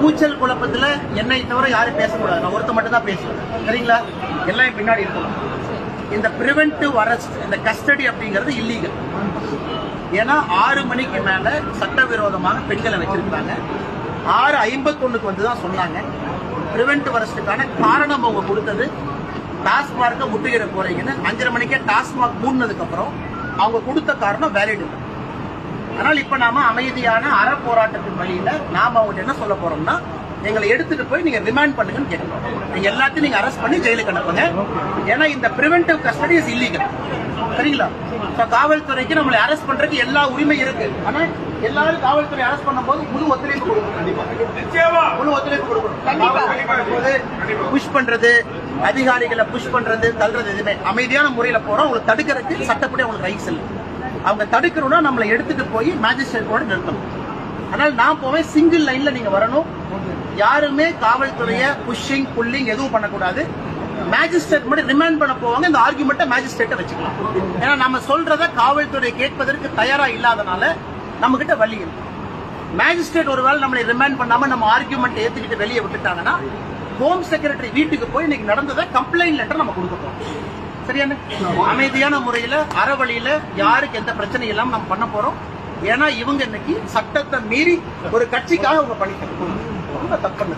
கூச்சல் குழப்பத்துல என்னை தவிர யாரும் பேசக்கூடாது. நான் ஒருத்த மட்டும் தான் பேசுவேன். சரிங்களா? எல்லாம் பின்னாடி இருக்கணும் இந்த பிரிவென்டிவ் அரெஸ்ட் இந்த கஸ்டடி அப்படிங்கிறது இல்லீகல் ஏன்னா ஆறு மணிக்கு மேல சட்டவிரோதமாக பெண்களை வச்சிருக்காங்க ஆறு ஐம்பத்தொன்னுக்கு வந்து தான் சொன்னாங்க. பிரிவென்டிவ் அரெஸ்டுக்கான காரணம் அவங்க கொடுத்தது டாஸ்மார்க்கை முற்றுகிட போறீங்கன்னு அஞ்சரை மணிக்கே டாஸ்மார்க் மூடினதுக்கு அப்புறம் அவங்க கொடுத்த காரணம் வேலிட் இல்லை அதனால் இப்ப நாம அமைதியான அற போராட்டத்தின் வழியில நாம அவங்க என்ன சொல்ல போறோம்னா எங்களை எடுத்துட்டு போய் நீங்க ரிமாண்ட் பண்ணுங்கன்னு கேட்கணும். நீங்க எல்லாத்தையும் நீங்க அரெஸ்ட் பண்ணி ஜெயிலுக்கு அனுப்புங்க. ஏன்னா இந்த பிரிவென்டிவ் கஸ்டடி இஸ் இல்லீகல் சரிங்களா? So, காவல்துறைக்கு நம்மளை அரெஸ்ட் பண்றதுக்கு எல்லா உரிமை இருக்கு. ஆனா எல்லாரும் காவல்துறை அரெஸ்ட் பண்ணும்போது முழு ஒத்துழைப்பு கொடுக்கணும். கண்டிப்பா. முழு ஒத்துழைப்பு கொடுக்கணும். கண்டிப்பா. புஷ் பண்றது அதிகாரிகளை புஷ் பண்றது தள்ளுறது எதுவுமே. அமைதியான முறையில போறோம். அவங்களை தடுக்கிறதுக்கு சட்டப்படி அவங்களுக்கு ரைட்ஸ் இல்லை. அவங்க தடுக்கணும்னா நம்மளை எடுத்துட்டு போய் மேஜிஸ்ட்ரேட் கூட நிறுத்தணும். அதனால நான் போவேன். சிங்கிள் லைன்ல நீங்க வரணும். யாருமே காவல்துறைய புஷிங் புல்லிங் எதுவும் பண்ணக்கூடாது. மேஜிஸ்ட்ரேட் மட்டும் ரிமாண்ட் பண்ண போவாங்க. இந்த ஆர்குமெண்ட்டை மேஜிஸ்ட்ரேட்டை வச்சுக்கலாம். ஏன்னா நம்ம சொல்றத காவல்துறை கேட்பதற்கு தயாரா இல்லாதனால நம்ம கிட்ட வழி இருக்கு மேஜிஸ்ட்ரேட் ஒருவேளை நம்மளை ரிமைண்ட் பண்ணாம நம்ம ஆர்குமெண்ட் ஏத்துக்கிட்டு வெளியே விட்டுட்டாங்கன்னா ஹோம் செக்ரட்டரி வீட்டுக்கு போய் இன்னைக்கு நடந்ததை கம்ப்ளைண்ட் லெட்டர் நம்ம கொடுக்க போறோம் சரியான? அமைதியான முறையில அறவழியில யாருக்கு எந்த பிரச்சனையும் இல்லாம நம்ம பண்ண போறோம். ஏன்னா இவங்க இன்னைக்கு சட்டத்தை மீறி ஒரு கட்சிக்காக அவங்க பண்ணிக்கணும் ரொம்ப தப்பு.